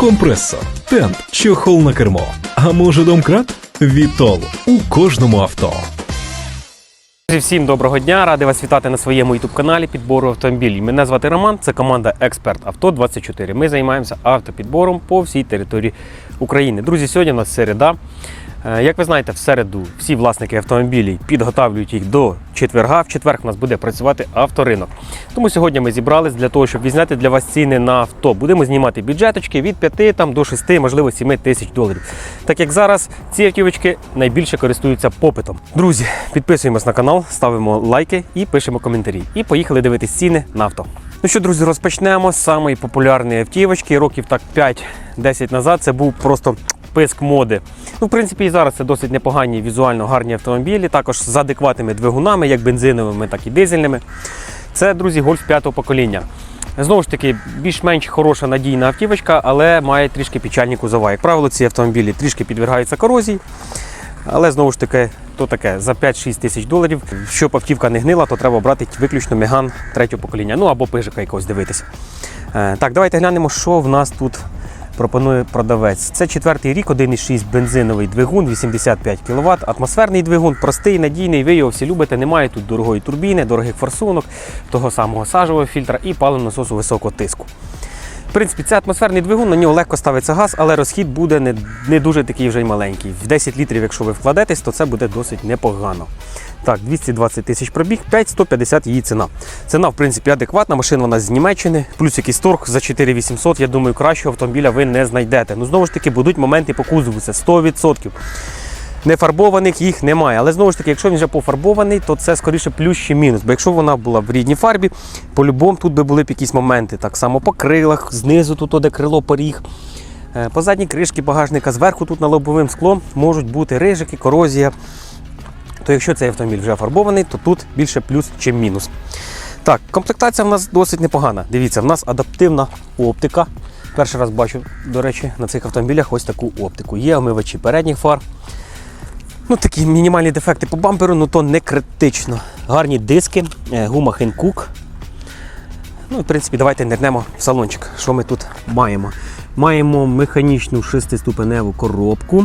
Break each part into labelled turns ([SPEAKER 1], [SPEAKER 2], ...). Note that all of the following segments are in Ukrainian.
[SPEAKER 1] компресор, тент, чохол на кермо. А може домкрат? Вітол у кожному авто.
[SPEAKER 2] Всім доброго дня! Радий вас вітати на своєму youtube каналі підбору автомобілів. Мене звати Роман, це команда Експерт Авто 24. Ми займаємося автопідбором по всій території України. Друзі, сьогодні у нас середа. Е, Як ви знаєте, в середу всі власники автомобілів підготавлюють їх до четверга. В четвер у нас буде працювати авторинок. Тому сьогодні ми зібрались для того, щоб відзняти для вас ціни на авто. Будемо знімати бюджеточки від 5 там, до 6, можливо 7 тисяч доларів. Так як зараз ці автівочки найбільше користуються попитом. Друзі, підписуємось на канал, ставимо лайки і пишемо коментарі. І поїхали дивитись ціни на авто. Ну що, друзі, розпочнемо з самої популярної автівочки. Років так 5-10 назад це був просто писк моди. Ну, в принципі, і зараз це досить непогані візуально гарні автомобілі, також з адекватними двигунами, як бензиновими, так і дизельними. Це, друзі, гольф п'ятого покоління. Знову ж таки, більш-менш хороша надійна автівочка, але має трішки печальні кузова. Як правило, ці автомобілі трішки підвергаються корозії. Але знову ж таки, то таке, за 5-6 тисяч доларів, щоб автівка не гнила, то треба брати виключно меган третього покоління. Ну або пижика якогось дивитися. Е, Так, давайте глянемо, що в нас тут пропонує продавець. Це четвертий рік, 1,6 бензиновий двигун, 85 кВт, атмосферний двигун, простий, надійний. Ви його всі любите. Немає тут дорогої турбіни, дорогих форсунок, того самого сажового фільтра і паливного насосу високого тиску. В принципі, це атмосферний двигун, на нього легко ставиться газ, але розхід буде не, не дуже такий вже й маленький. В 10 літрів, якщо ви вкладетесь, то це буде досить непогано. Так, 220 тисяч пробіг, 5150 її ціна. Ціна, в принципі, адекватна, машина вона з Німеччини, плюс якийсь торг за 4800, я думаю, кращого автомобіля ви не знайдете. Ну, знову ж таки, будуть моменти по кузову, це 100%. Нефарбованих їх немає. Але знову ж таки, якщо він вже пофарбований, то це скоріше плюс чи мінус. Бо якщо вона була в рідній фарбі, по-любому тут би були б якісь моменти. Так само по крилах, знизу тут, де крило поріг. Е, По задній кришці багажника, зверху тут на лобовим склом можуть бути рижики, корозія. То якщо цей автомобіль вже фарбований, то тут більше плюс, чим мінус. Так, комплектація в нас досить непогана. Дивіться, в нас адаптивна оптика. Перший раз бачу, до речі, на цих автомобілях ось таку оптику. Є омивачі передніх фар. Ну, такі мінімальні дефекти по бамперу, ну то не критично. Гарні диски, е, гума Хенкук. Ну, в принципі, давайте нирнемо в салончик. Що ми тут маємо? Маємо механічну шестиступеневу коробку.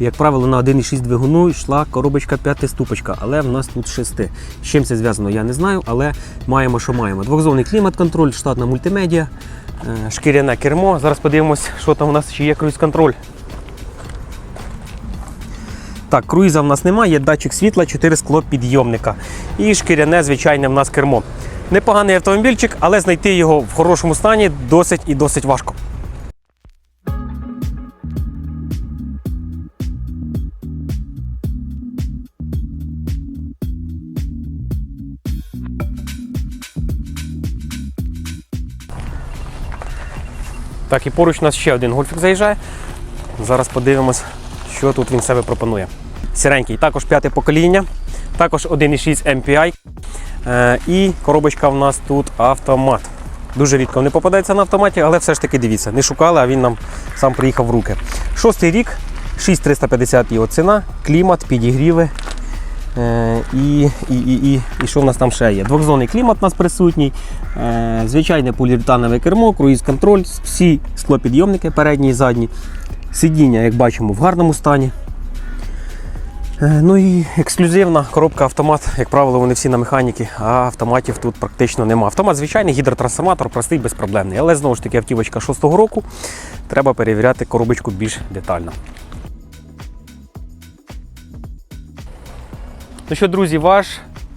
[SPEAKER 2] Як правило, на 1,6 двигуну йшла коробочка п'ятиступочка, але в нас тут шести. З чим це зв'язано, я не знаю, але маємо, що маємо. Двохзонний клімат-контроль, штатна мультимедіа, е, шкіряне кермо. Зараз подивимось, що там у нас ще є круїз-контроль. Так, круїза в нас немає, є датчик світла, 4 скло підйомника. І шкіряне, звичайне, в нас кермо. Непоганий автомобільчик, але знайти його в хорошому стані досить і досить важко. Так, і поруч у нас ще один гольфік заїжджає. Зараз подивимось, що тут він себе пропонує. Сіренький, також п'яте покоління, також 1,6 MPI. Е, і коробочка в нас тут автомат. Дуже рідко не попадається на автоматі, але все ж таки дивіться, не шукали, а він нам сам приїхав в руки. Шостий рік, 6350 його ціна, клімат, підігріви. Е, і, і, і, і, і що в нас там ще є? Двохзонний клімат у нас присутній, е, звичайне поліуретанове кермо, круїз-контроль, всі склопідйомники передні і задні. Сидіння, як бачимо, в гарному стані. Е, Ну і ексклюзивна коробка автомат, як правило, вони всі на механіки, а автоматів тут практично нема. Автомат звичайний, гідротрансформатор, простий, безпроблемний. Але знову ж таки автівочка 6-го року. Треба перевіряти коробочку більш детально. Ну що, друзі, ваш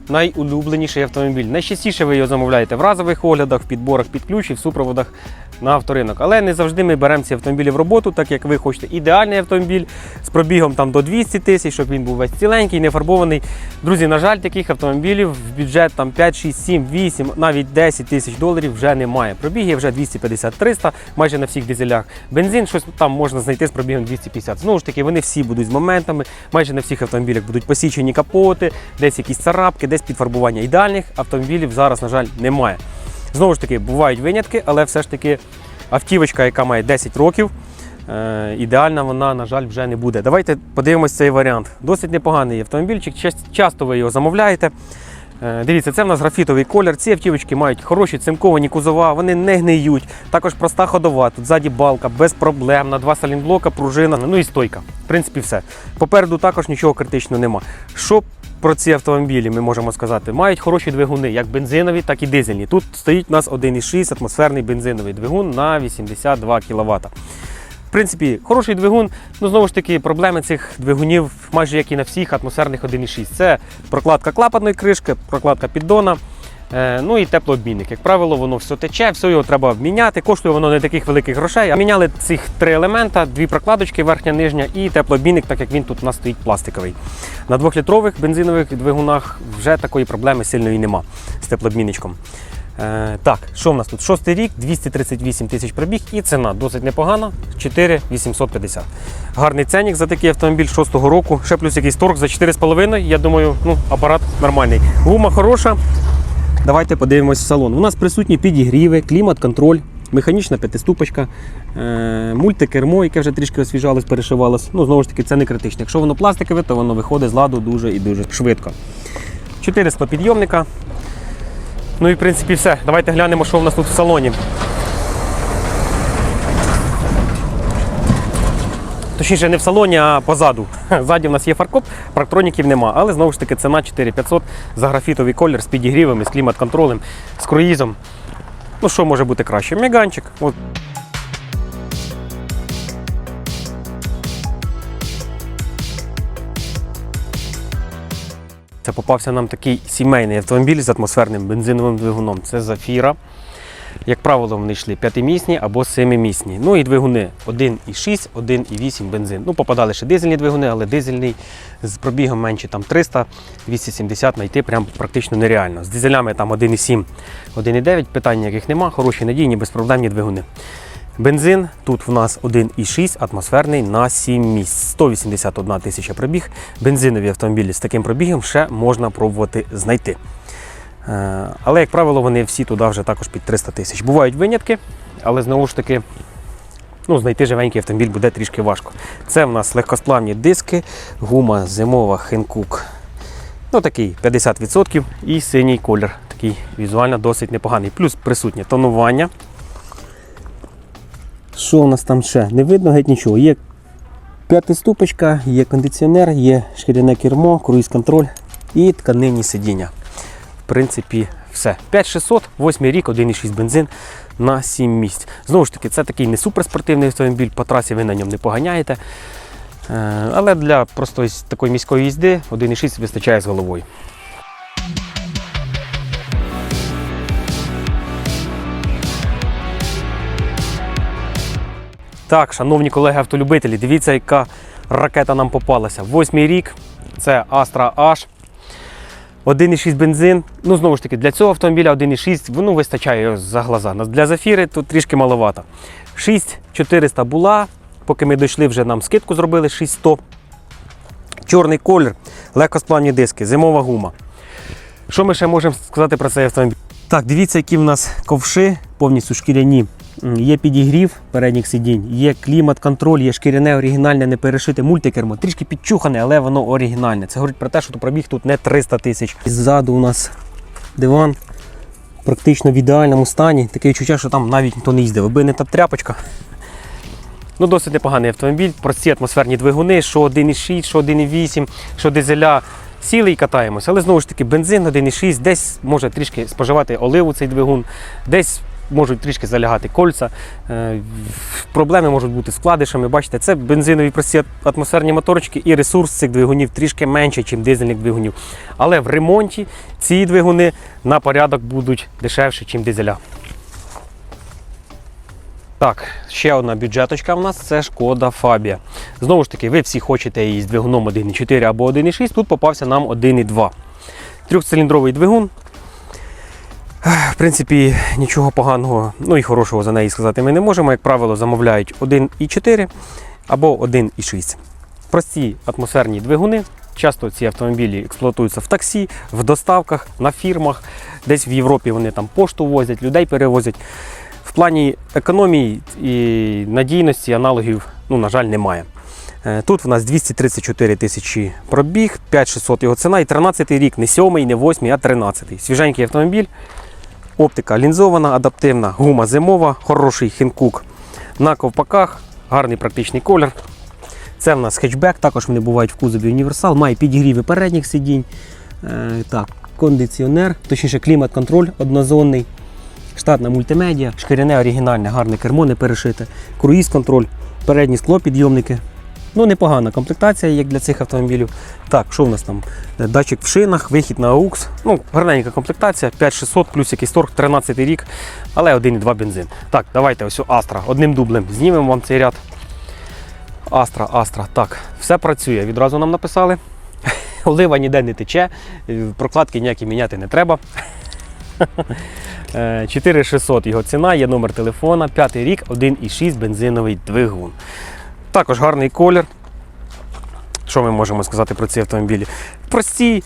[SPEAKER 2] найулюбленіший автомобіль. Найчастіше ви його замовляєте в разових оглядах, в підборах під ключ і в супроводах на авторинок. Але не завжди ми беремо ці автомобілі в роботу, так як ви хочете ідеальний автомобіль з пробігом там до 200 тисяч, щоб він був весь ціленький, не фарбований. Друзі, на жаль, таких автомобілів в бюджет там 5, 6, 7, 8, навіть 10 тисяч доларів вже немає. Пробіги вже 250-300, майже на всіх дизелях. Бензин щось там можна знайти з пробігом 250. Знову ж таки, вони всі будуть з моментами. Майже на всіх автомобілях будуть посічені капоти, десь якісь царапки, десь підфарбування. Ідеальних автомобілів зараз, на жаль, немає. Знову ж таки, бувають винятки, але все ж таки автівочка, яка має 10 років, е, ідеальна вона, на жаль, вже не буде. Давайте подивимось цей варіант. Досить непоганий автомобільчик. Часто ви його замовляєте. Е, Дивіться, це в нас графітовий колір. Ці автівочки мають хороші цинковані кузова, вони не гниють. Також проста ходова. Тут ззаді балка, без проблем. На два салінблока, пружина, ну і стойка. В принципі, все. Попереду також нічого критичного нема. Що про ці автомобілі ми можемо сказати? Мають хороші двигуни, як бензинові, так і дизельні. Тут стоїть у нас 1,6 атмосферний бензиновий двигун на 82 кВт. В принципі, хороший двигун, ну знову ж таки, проблеми цих двигунів, майже як і на всіх атмосферних 1,6. Це прокладка клапанної кришки, прокладка піддона, ну і теплообмінник. Як правило, воно все тече, все його треба міняти. Коштує воно не таких великих грошей. А міняли цих три елемента: дві прокладочки, верхня, нижня, і теплообмінник, так як він тут у нас стоїть пластиковий. На двохлітрових бензинових двигунах вже такої проблеми сильної нема з теплообмінничком. Е, так, що в нас тут? Шостий рік, 238 тисяч пробіг і ціна досить непогана 4850. Гарний ценник за такий автомобіль шостого року. Ще плюс якийсь торг за 4,5. Я думаю, ну, апарат нормальний. Гума хороша. Давайте подивимось в салон. У нас присутні підігріви, клімат-контроль, механічна п'ятиступочка, е, мультикермо, яке вже трішки освіжалось, перешивалось. Ну, знову ж таки, це не критично. Якщо воно пластикове, то воно виходить з ладу дуже і дуже швидко. 4 склопідйомника. Ну і в принципі все. Давайте глянемо, що в нас тут в салоні. Точніше, не в салоні, а позаду. Ззаді в нас є фаркоп, парктроніків нема, але знову ж таки ціна 4500 за графітовий колір з підігрівами, з клімат-контролем, з круїзом. Ну що може бути краще? Меганчик. От. Це попався нам такий сімейний автомобіль з атмосферним бензиновим двигуном. Це Зафіра. Як правило, вони йшли п'ятимісні або семимісні. Ну і двигуни 1,6, 1,8 бензин. Ну, попадали ще дизельні двигуни, але дизельний з пробігом менше там 300, 270 знайти прям практично нереально. З дизелями там 1,7, 1,9, питань ніяких нема, хороші надійні, безпроблемні двигуни. Бензин тут в нас 1,6 атмосферний на 7 місць. 181 тисяча пробіг. Бензинові автомобілі з таким пробігом ще можна пробувати знайти. Е, Але, як правило, вони всі туди вже також під 300 тисяч. Бувають винятки, але знову ж таки ну, знайти живенький автомобіль буде трішки важко. Це в нас легкосплавні диски, гума зимова Хенкук. Ну, такий 50% і синій колір. Такий візуально досить непоганий. Плюс присутнє тонування. Що у нас там ще? Не видно геть нічого. Є п'ятиступочка, є кондиціонер, є шкіряне кермо, круїз-контроль і тканинні сидіння. Принципі, все. 5600, 8 рік, 1,6 бензин на 7 місць. Знову ж таки, це такий не суперспортивний автомобіль, по трасі ви на ньому не поганяєте. Е, Але для простої такої міської їзди 1,6 вистачає з головою. Так, шановні колеги автолюбителі, дивіться, яка ракета нам попалася. Восьмий рік, це Astra H. 1,6 бензин. Ну, знову ж таки, для цього автомобіля 1,6 воно вистачає за глаза. Для зафіри тут трішки маловато. 6400 була, поки ми дійшли, вже нам скидку зробили 6100. Чорний колір, легкосплавні диски, зимова гума. Що ми ще можемо сказати про цей автомобіль? Так, дивіться, які в нас ковши, повністю шкіряні. Є підігрів передніх сидінь, є клімат-контроль, є шкіряне оригінальне, не перешите мультикермо. Трішки підчухане, але воно оригінальне. Це говорить про те, що пробіг тут не 300 тисяч. Ззаду у нас диван практично в ідеальному стані. Таке відчуття, що там навіть ніхто не їздив. Аби не та тряпочка. Ну, досить непоганий автомобіль, прості атмосферні двигуни, що 1,6, що 1,8, що дизеля. Сіли і катаємось. Але знову ж таки, бензин 1,6, десь може трішки споживати оливу цей двигун, десь можуть трішки залягати кольця. Е, Проблеми можуть бути з вкладишами. Бачите, це бензинові прості атмосферні моторчики і ресурс цих двигунів трішки менше, ніж дизельних двигунів. Але в ремонті ці двигуни на порядок будуть дешевші, ніж дизеля. Так, ще одна бюджеточка в нас це шкода Фабія. Знову ж таки, ви всі хочете її з двигуном 1,4 або 1,6. Тут попався нам 1,2. Трьохциліндровий двигун. В принципі, нічого поганого, ну і хорошого за неї сказати ми не можемо. Як правило, замовляють 1,4 або 1,6. Прості атмосферні двигуни. Часто ці автомобілі експлуатуються в таксі, в доставках, на фірмах. Десь в Європі вони там пошту возять, людей перевозять. В плані економії і надійності аналогів, ну, на жаль, немає. Е, Тут в нас 234 тисячі пробіг, 5600 його ціна і 13 рік, не 7, не 8, а 13. Свіженький автомобіль. Оптика лінзована, адаптивна, гума зимова, хороший хінкук на ковпаках, гарний практичний колір. Це в нас хетчбек, також вони бувають в кузові універсал, має підігріви передніх сидінь. Е, так, кондиціонер, точніше клімат-контроль однозонний, штатна мультимедіа, шкіряне оригінальне, гарне кермо, не перешите, круїз-контроль, передні склопідйомники. Ну, непогана комплектація, як для цих автомобілів. Так, що в нас там? Е, Датчик в шинах, вихід на AUX. Ну, гарненька комплектація, 5600 плюс якийсь торг, 13 рік, але 1,2 бензин. Так, давайте ось Астра. Одним дублем знімемо вам цей ряд. Астра, Астра. Так, все працює. Відразу нам написали. Олива ніде не тече, е, прокладки ніякі міняти не треба. Е, 4600 його ціна, є номер телефона, п'ятий рік, 1,6 бензиновий двигун. Також гарний колір. Що ми можемо сказати про ці автомобілі? Прості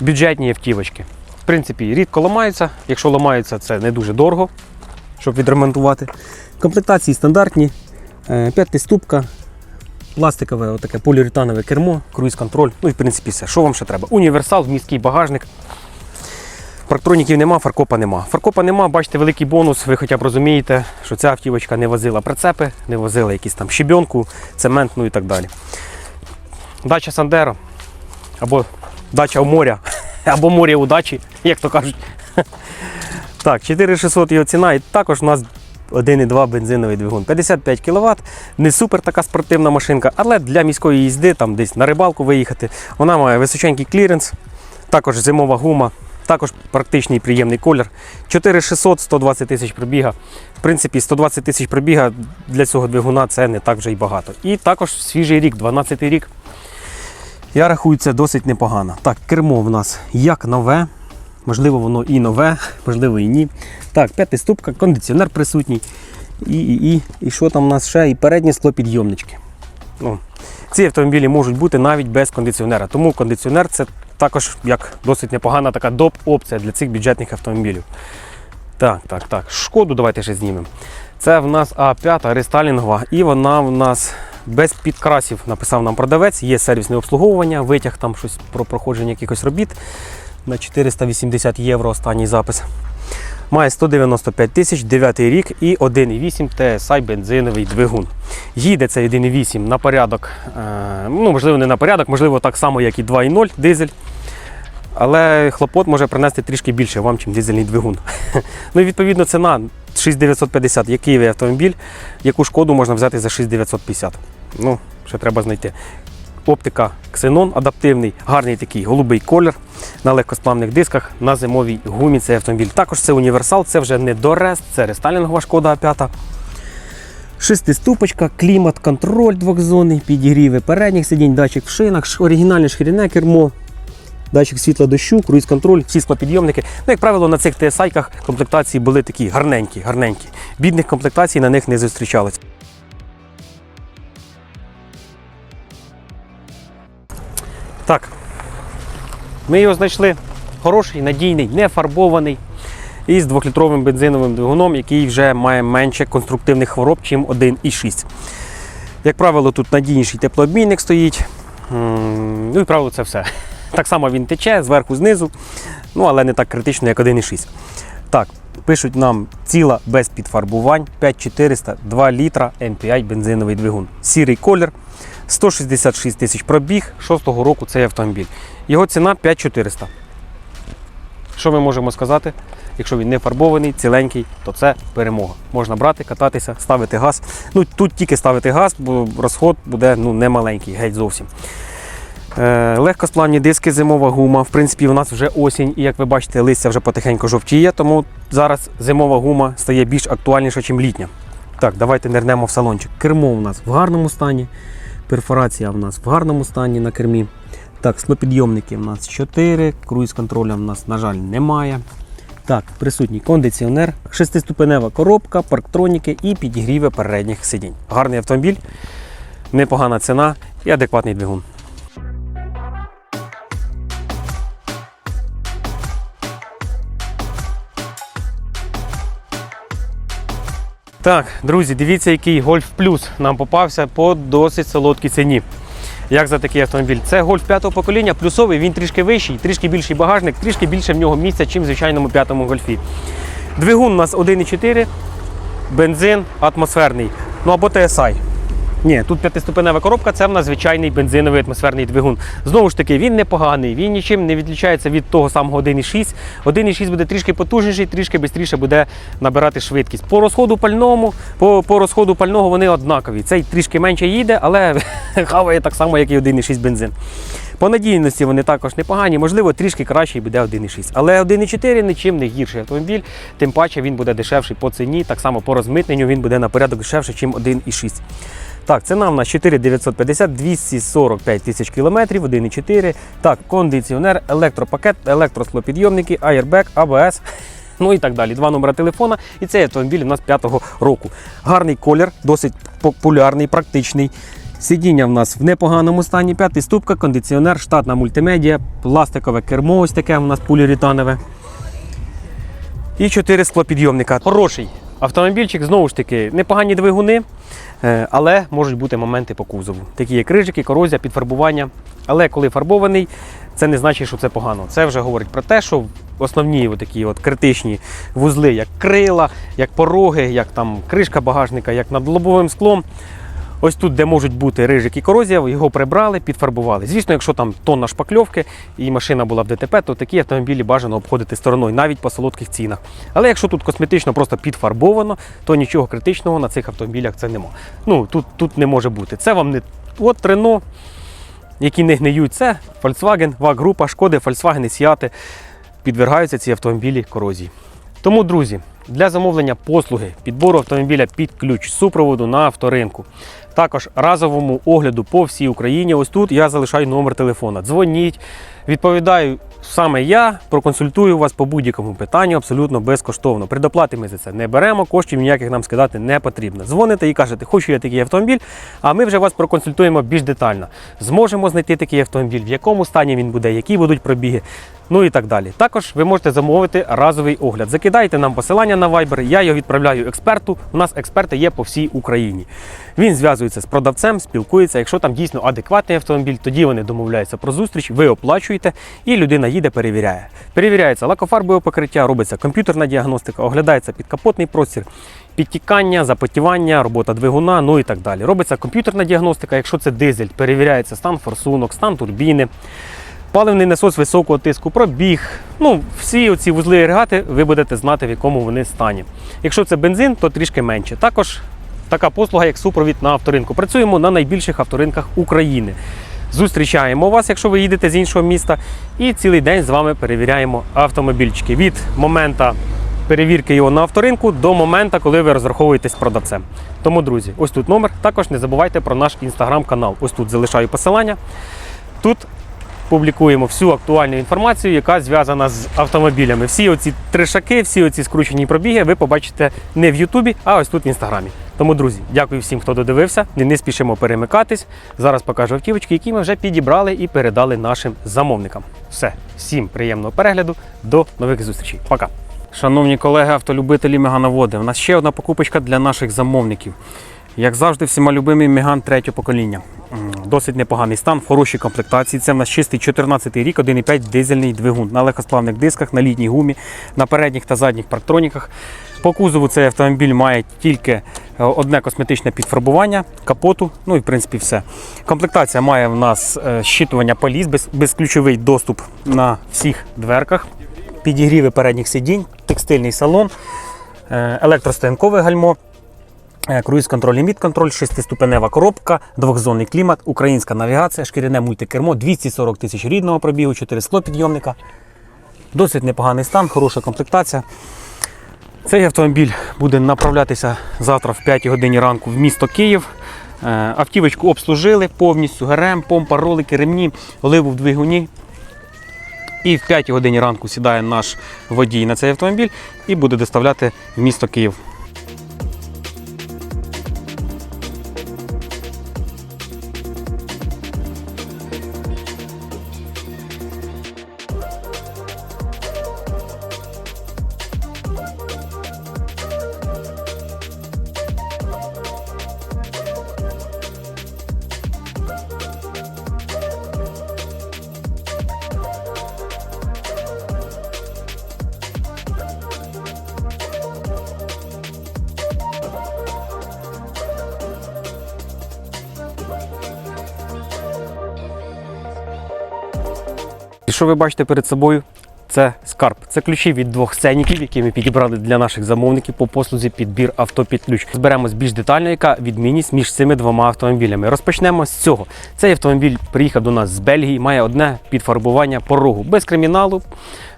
[SPEAKER 2] бюджетні автівочки. В принципі, рідко ламаються. Якщо ламаються, це не дуже дорого, щоб відремонтувати. Комплектації стандартні, е, п'ятиступка, пластикове отаке поліуретанове кермо, круїз-контроль. Ну і в принципі все. Що вам ще треба? Універсал, міський багажник. Парктроніків нема, фаркопа нема. Фаркопа нема, бачите, великий бонус. Ви хоча б розумієте, що ця автівочка не возила прицепи, не возила якісь там щебенку, цемент, ну і так далі. Дача Сандеро або дача у моря, або море удачі, як то кажуть. Так, 4600 його ціна, і також у нас 1,2 бензиновий двигун. 55 кВт, не супер така спортивна машинка, але для міської їзди, там десь на рибалку виїхати, вона має височенький кліренс, також зимова гума, також практичний приємний колір. 4600, 120 тисяч пробіга. В принципі, 120 тисяч пробіга для цього двигуна це не так вже й багато. І також свіжий рік, 12 рік. Я рахую, це досить непогано. Так, кермо в нас як нове. Можливо, воно і нове, можливо, і ні. Так, п'ятиступка, кондиціонер присутній. І, і, і, і що там у нас ще? І передні склопідйомнички. Ну, ці автомобілі можуть бути навіть без кондиціонера. Тому кондиціонер це також як досить непогана така доп-опція для цих бюджетних автомобілів. Так, так, так. Шкоду давайте ще знімемо. Це в нас А5 рестайлінгова, і вона в нас без підкрасів написав нам продавець, є сервісне обслуговування, витяг там щось про проходження якихось робіт на 480 євро останній запис. Має 195 тисяч, 9 рік і 1,8 TSI бензиновий двигун. Їде цей 1,8 на порядок, е, ну можливо не на порядок, можливо так само, як і 2,0 дизель. Але хлопот може принести трішки більше вам, ніж дизельний двигун. ну і відповідно ціна 6950, є Києві автомобіль, яку шкоду можна взяти за 6950. Ну, ще треба знайти. Оптика Xenon адаптивний, гарний такий голубий колір на легкосплавних дисках на зимовій гумі. Цей автомобіль. Також це універсал, це вже не Дорест, це рестайлінгова шкода А5. Шестиступочка, клімат, контроль двохзонний, підігріви передніх сидінь, датчик в шинах, оригінальне шкіряне кермо, датчик світла дощу, круїз-контроль, всі склопідйомники. Ну, як правило, на цих TSI-ках комплектації були такі гарненькі, гарненькі. Бідних комплектацій на них не зустрічалось. Так, ми його знайшли хороший, надійний, не фарбований. І з 2-літровим бензиновим двигуном, який вже має менше конструктивних хвороб, чим 1,6. Як правило, тут надійніший теплообмінник стоїть. Ну і правило, це все. Так само він тече зверху, знизу, ну але не так критично, як 1,6. Так, пишуть нам ціла без підфарбувань 5400 2 літра MPI бензиновий двигун. Сірий колір, 166 тисяч пробіг 6-го року цей автомобіль. Його ціна 5400. Що ми можемо сказати? Якщо він не фарбований, ціленький, то це перемога. Можна брати, кататися, ставити газ. Ну тут тільки ставити газ, бо розход буде ну, маленький, геть зовсім. Е, легкосплавні диски, зимова гума. В принципі, у нас вже осінь, і як ви бачите, листя вже потихеньку жовтіє, тому зараз зимова гума стає більш актуальніша, ніж літня. Так, давайте нирнемо в салончик. Кермо у нас в гарному стані, перфорація в нас в гарному стані на кермі. Так, склопідйомники в нас 4, круїз контроля в нас, на жаль, немає. Так, присутній кондиціонер, шестиступенева коробка, парктроніки і підігріви передніх сидінь. Гарний автомобіль, непогана ціна і адекватний двигун. Так, друзі, дивіться, який Golf Plus нам попався по досить солодкій ціні. Як за такий автомобіль? Це Golf п'ятого покоління, плюсовий, він трішки вищий, трішки більший багажник, трішки більше в нього місця, ніж в звичайному п'ятому гольфі. Двигун у нас 1,4, бензин атмосферний. Ну або TSI. Ні, тут п'ятиступенева коробка, це в нас звичайний бензиновий атмосферний двигун. Знову ж таки, він непоганий, він нічим не відрізняється від того самого 1,6. 1,6 буде трішки потужніший, трішки швидше буде набирати швидкість. По розходу пальному, по, по розходу пального вони однакові. Цей трішки менше їде, але хаває так само, як і 1,6 бензин. По надійності вони також непогані, можливо, трішки кращий буде 1,6. Але 1,4 нічим не гірший автомобіль, тим паче він буде дешевший по ціні, так само по розмитненню він буде на порядок дешевший, ніж 1,6. Так, ціна в нас 4950, 245 тисяч кілометрів, 1,4. Так, кондиціонер, електропакет, електросклопідйомники, аєрбек, АБС. Ну і так далі. Два номера телефона. І цей автомобіль у нас п'ятого року. Гарний колір, досить популярний, практичний. Сидіння в нас в непоганому стані. П'ятий ступка, кондиціонер, штатна мультимедіа, пластикове кермо, ось таке у нас поліуретанове. І чотири склопідйомника. Хороший автомобільчик, знову ж таки, непогані двигуни, е, але можуть бути моменти по кузову. Такі як крижики, корозія, підфарбування. Але коли фарбований, це не значить, що це погано. Це вже говорить про те, що основні такі от критичні вузли, як крила, як пороги, як там кришка багажника, як над лобовим склом. Ось тут, де можуть бути рижик і корозія, його прибрали, підфарбували. Звісно, якщо там тонна шпакльовки і машина була в ДТП, то такі автомобілі бажано обходити стороною, навіть по солодких цінах. Але якщо тут косметично просто підфарбовано, то нічого критичного на цих автомобілях це нема. Ну тут, тут не може бути. Це вам не от Рено, які не гниють. Це Volkswagen, VAG група, Шкоди, Volkswagen і Seat підвергаються ці автомобілі корозії. Тому, друзі, для замовлення послуги підбору автомобіля під ключ супроводу на авторинку. Також разовому огляду по всій Україні. Ось тут я залишаю номер телефона. Дзвоніть, відповідаю саме я, проконсультую вас по будь-якому питанню абсолютно безкоштовно. Предоплати ми за це не беремо, коштів ніяких нам скидати не потрібно. Дзвоните і кажете, хочу я такий автомобіль, а ми вже вас проконсультуємо більш детально. Зможемо знайти такий автомобіль, в якому стані він буде, які будуть пробіги. Ну і так далі. Також ви можете замовити разовий огляд. Закидайте нам посилання на Viber, я його відправляю експерту. У нас експерти є по всій Україні. Він зв'язується з продавцем, спілкується. Якщо там дійсно адекватний автомобіль, тоді вони домовляються про зустріч, ви оплачуєте, і людина їде, перевіряє. Перевіряється лакофарбове покриття, робиться комп'ютерна діагностика, оглядається підкапотний простір. Підтікання, запотівання, робота двигуна, ну і так далі. Робиться комп'ютерна діагностика, якщо це дизель, перевіряється стан форсунок, стан турбіни, паливний насос високого тиску, пробіг. Ну, всі оці вузли агрегати ви будете знати, в якому вони стані. Якщо це бензин, то трішки менше. Також така послуга, як супровід на авторинку. Працюємо на найбільших авторинках України. Зустрічаємо вас, якщо ви їдете з іншого міста, і цілий день з вами перевіряємо автомобільчики від моменту перевірки його на авторинку до моменту, коли ви розраховуєтесь продавцем. Тому, друзі, ось тут номер. Також не забувайте про наш інстаграм-канал. Ось тут залишаю посилання. Тут публікуємо всю актуальну інформацію, яка зв'язана з автомобілями. Всі оці тришаки, всі оці скручені пробіги ви побачите не в Ютубі, а ось тут в інстаграмі. Тому, друзі, дякую всім, хто додивився. Не, спішимо перемикатись. Зараз покажу автівочки, які ми вже підібрали і передали нашим замовникам. Все, всім приємного перегляду. До нових зустрічей. Пока. Шановні колеги, автолюбителі мегановоди, у нас ще одна покупочка для наших замовників. Як завжди, всіма любимий Меган третього покоління. Досить непоганий стан, в хорошій комплектації. Це в нас чистий 14 рік, 1,5 дизельний двигун на легкосплавних дисках, на літній гумі, на передніх та задніх парктроніках. По кузову цей автомобіль має тільки е, одне косметичне підфарбування, капоту, ну і в принципі все. Комплектація має в нас е, щитування поліс, без, безключовий доступ на всіх дверках, підігріви передніх сидінь, текстильний салон, е, електростоянкове гальмо. Е, Круїз-контроль, ліміт-контроль, шестиступенева коробка, двохзонний клімат, українська навігація, шкіряне мультикермо, 240 тисяч рідного пробігу, 4 склопідйомника. Досить непоганий стан, хороша комплектація. Цей автомобіль буде направлятися завтра в 5 годині ранку в місто Київ. Е, Автівочку обслужили повністю, ГРМ, помпа, ролики, ремні, оливу в двигуні. І в 5 годині ранку сідає наш водій на цей автомобіль і буде доставляти в місто Київ. Що ви бачите перед собою? Це скарб. Це ключі від двох сценіків, які ми підібрали для наших замовників по послузі підбір авто під ключ. Зберемось більш детально, яка відмінність між цими двома автомобілями. Розпочнемо з цього. Цей автомобіль приїхав до нас з Бельгії, має одне підфарбування порогу без криміналу.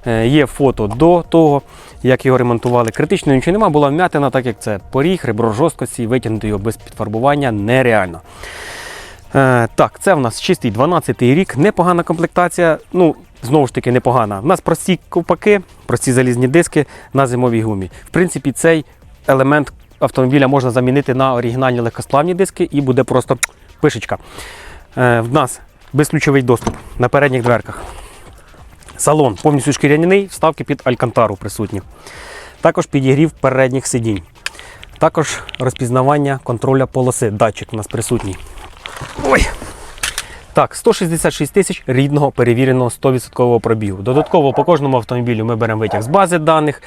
[SPEAKER 2] Е, Є фото до того, як його ремонтували. Критично нічого нема, була вмятина, так як це поріг, ребро жорсткості, витягнути його без підфарбування нереально. Е, так, це в нас чистий 12-й рік, непогана комплектація. Ну, знову ж таки, непогана. У нас прості ковпаки, прості залізні диски на зимовій гумі. В принципі, цей елемент автомобіля можна замінити на оригінальні легкосплавні диски і буде просто пишечка. Е, в нас безключовий доступ на передніх дверках. Салон повністю шкіряний, вставки під алькантару присутні. Також підігрів передніх сидінь. Також розпізнавання контроля полоси. Датчик у нас присутній. Ой. Так, 166 тисяч рідного перевіреного 100% пробігу. Додатково по кожному автомобілю ми беремо витяг з бази даних,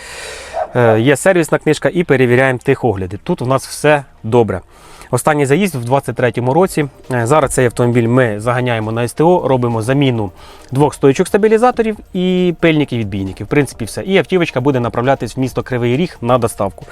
[SPEAKER 2] е, є сервісна книжка і перевіряємо техогляди. Тут у нас все добре. Останній заїзд в 2023 році. Е, Зараз цей автомобіль ми заганяємо на СТО, робимо заміну двох стоючок стабілізаторів і пильників відбійників. В принципі, все. І автівочка буде направлятись в місто Кривий Ріг на доставку.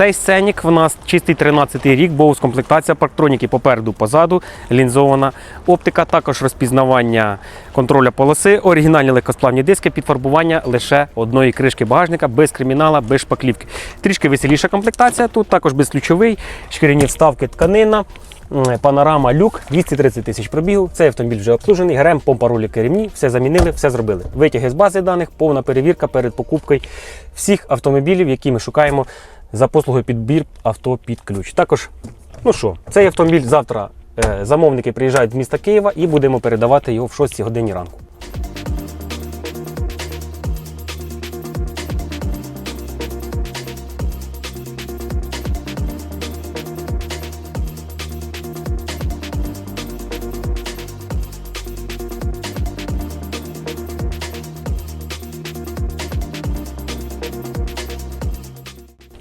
[SPEAKER 2] Цей сценік в нас чистий 13-й рік, боус комплектація парктроніки попереду, позаду, лінзована оптика, також розпізнавання контроля полоси, оригінальні легкосплавні диски, підфарбування лише одної кришки багажника, без кримінала, без шпаклівки. Трішки веселіша комплектація, тут також безключовий, шкіряні вставки тканина. Панорама люк 230 тисяч пробігу. Цей автомобіль вже обслужений. ГРМ, помпа ролики ремні, все замінили, все зробили. Витяги з бази даних, повна перевірка перед покупкою всіх автомобілів, які ми шукаємо за послугою підбір авто під ключ. Також, ну що, цей автомобіль завтра е, замовники приїжджають з міста Києва і будемо передавати його в 6 годині ранку.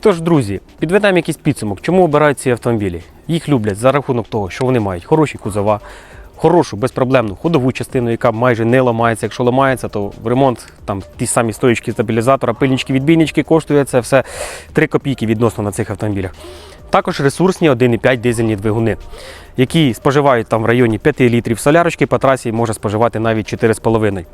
[SPEAKER 2] Тож, друзі, підведемо якийсь підсумок, чому обирають ці автомобілі. Їх люблять за рахунок того, що вони мають хороші кузова, хорошу безпроблемну ходову частину, яка майже не ламається. Якщо ламається, то в ремонт там ті самі стоїчки стабілізатора, пильнички, відбійнички коштує це все 3 копійки відносно на цих автомобілях. Також ресурсні 1,5 дизельні двигуни, які споживають там в районі 5 літрів солярочки, по трасі може споживати навіть 4,5.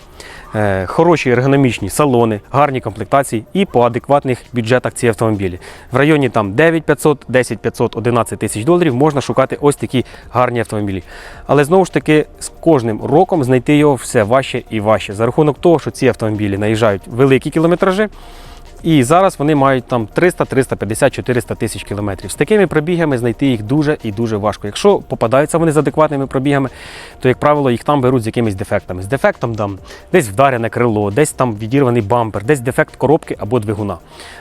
[SPEAKER 2] Е, хороші ергономічні салони, гарні комплектації і по адекватних бюджетах ці автомобілі. В районі там 9500, 10500, 11 тисяч доларів можна шукати ось такі гарні автомобілі. Але знову ж таки, з кожним роком знайти його все важче і важче. За рахунок того, що ці автомобілі наїжджають великі кілометражі. І зараз вони мають там 300, 350, 400 тисяч кілометрів. З такими пробігами знайти їх дуже і дуже важко. Якщо попадаються вони з адекватними пробігами, то, як правило, їх там беруть з якимись дефектами. З дефектом там десь вдарене крило, десь там відірваний бампер, десь дефект коробки або двигуна.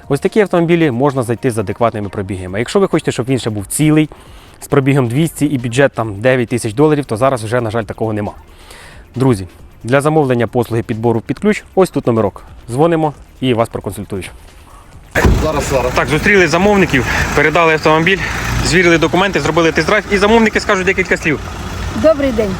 [SPEAKER 2] Ось такі автомобілі можна знайти з адекватними пробігами. Якщо ви хочете, щоб він ще був цілий, з пробігом 200 і бюджет там 9 тисяч доларів, то зараз вже, на жаль, такого нема. Друзі, для замовлення послуги підбору під ключ, ось тут номерок. Дзвонимо і вас проконсультують.
[SPEAKER 3] Зараз, зараз.
[SPEAKER 2] Так, зустріли замовників, передали автомобіль, звірили документи, зробили тест-драйв і замовники скажуть декілька слів.
[SPEAKER 4] Добрий день.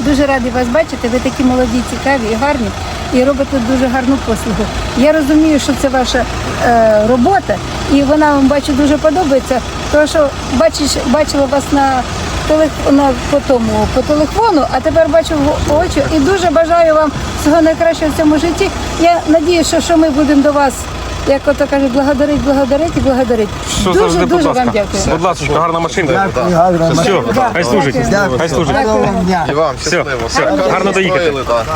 [SPEAKER 4] Дуже раді вас бачити. Ви такі молоді, цікаві і гарні і робите дуже гарну послугу. Я розумію, що це ваша е, робота, і вона вам бачу дуже подобається. Тому що бачиш, бачила вас на теле- на по тому по телефону, а тепер бачу в очі і дуже бажаю вам всього найкращого в цьому житті. Я надію, що, що ми будемо до вас, як ото кажуть, благодарить, благодарить і благодарить. дуже дуже вам дякую.
[SPEAKER 2] Будь ласка, гарна машинка.
[SPEAKER 3] Дякую,
[SPEAKER 5] гарна
[SPEAKER 2] Все, хай служить.
[SPEAKER 4] Дякую.
[SPEAKER 2] Хай служить.
[SPEAKER 5] Вам.
[SPEAKER 3] І вам
[SPEAKER 2] Все,
[SPEAKER 3] щасливо.
[SPEAKER 2] все,
[SPEAKER 3] Гарно
[SPEAKER 2] доїхати.
[SPEAKER 3] так.